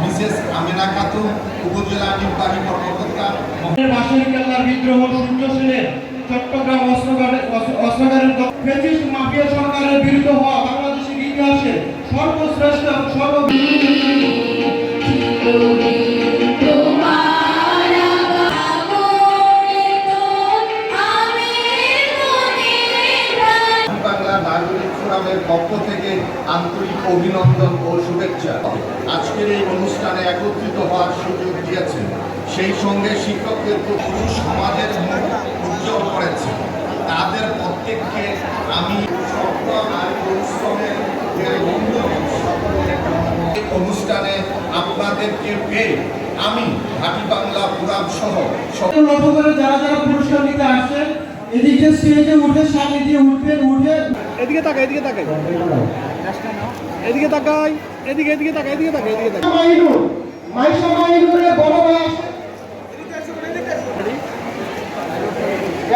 Mrs Amena Khatun, উপজেলা নির্বাহী কর্মকর্তা বিদ্রোহ সূর্য ছিলেন চট্টগ্রাম ফেসিস্ট মাফিয়া সরকারের বিরুদ্ধে হওয়া বাংলাদেশের ইতিহাসে সর্বশ্রেষ্ঠ সর্ব নাগরিক ফোরামের পক্ষ থেকে আন্তরিক অভিনন্দন ও শুভেচ্ছা। আজকের এই অনুষ্ঠানে একত্রিত হওয়ার সুযোগ দিয়েছেন। সেই সঙ্গে শিক্ষকদের পুরুষ সমাজের মুখ উজ্জ্বল করেছে তাদের প্রত্যেককে আমি অনুষ্ঠানে আপনাদেরকে পেয়ে আমি ঘাটি বাংলা পুরাণ সহ সকল যারা যারা পুরস্কার নিতে আসছেন এদিকে স্টেজে উঠে সামনে দিয়ে উঠবেন উঠে। এদিকে তাকাই এদিকে তাকাই। এদিকে তাকাই এদিকে এদিকে তাকাই এদিকে তাকাই এদিকে তাকাই। মাইশা মাইনুরে বড় ভাই আসে।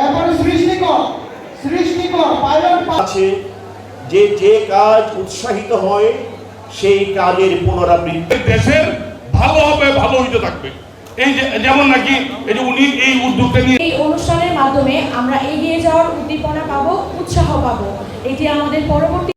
এরপরে সৃষ্টিকর সৃষ্টিকর পাইলট আছে যে যে কাজ উৎসাহিত হয় সেই কাজের পুনরাবৃত্তি। দেশের ভালো হবে ভালো হইতে থাকবে। এই যে যেমন নাকি এই যে উনি এই উদ্যোগটা নিয়ে মাধ্যমে আমরা এগিয়ে যাওয়ার উদ্দীপনা পাবো উৎসাহ পাবো। এটি আমাদের পরবর্তী